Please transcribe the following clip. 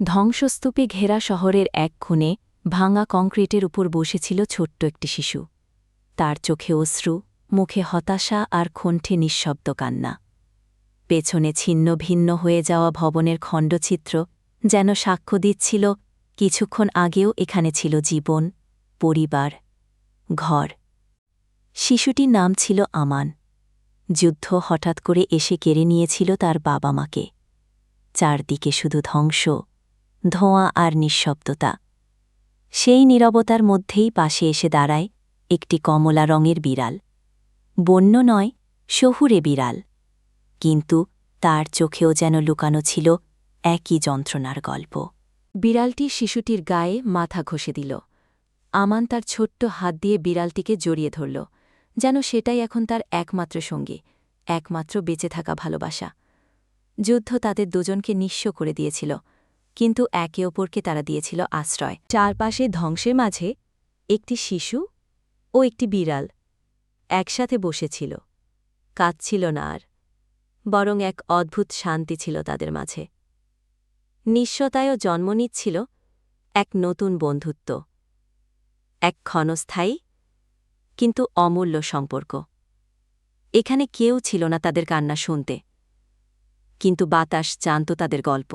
ধ্বংসস্তূপে ঘেরা শহরের এক খুনে ভাঙা কংক্রিটের উপর বসেছিল ছোট্ট একটি শিশু। তার চোখে অশ্রু, মুখে হতাশা আর কণ্ঠে নিঃশব্দ কান্না। পেছনে ছিন্ন ভিন্ন হয়ে যাওয়া ভবনের খণ্ডচিত্র যেন সাক্ষ্য দিচ্ছিল কিছুক্ষণ আগেও এখানে ছিল জীবন, পরিবার, ঘর। শিশুটির নাম ছিল আমান। যুদ্ধ হঠাৎ করে এসে কেড়ে নিয়েছিল তার বাবা মাকে চারদিকে শুধু ধ্বংস। ধোঁয়া আর নিঃশব্দতা। সেই নীরবতার মধ্যেই পাশে এসে দাঁড়ায় একটি কমলা রঙের বিড়াল। বন্য নয়, শহুরে বিড়াল। কিন্তু তার চোখেও যেন লুকানো ছিল একই যন্ত্রণার গল্প। বিড়ালটি শিশুটির গায়ে মাথা ঘষে দিল। আমান তার ছোট্ট হাত দিয়ে বিড়ালটিকে জড়িয়ে ধরল, যেন সেটাই এখন তার একমাত্র সঙ্গী, একমাত্র বেঁচে থাকা ভালোবাসা। যুদ্ধ তাদের দুজনকে নিঃস্ব করে দিয়েছিল। কিন্তু একে অপরকে তারা দিয়েছিল আশ্রয়। চারপাশে ধ্বংসের মাঝে একটি শিশু ও একটি বিড়াল একসাথে বসেছিল। কাঁদছিল না আর, বরং এক অদ্ভুত শান্তি ছিল তাদের মাঝে। নিঃস্বতায়ও জন্ম নিচ্ছিল এক নতুন বন্ধুত্ব, এক ক্ষণস্থায়ী কিন্তু অমূল্য সম্পর্ক। এখানে কেউ ছিল না তাদের কান্না শুনতে, কিন্তু বাতাস জানত তাদের গল্প।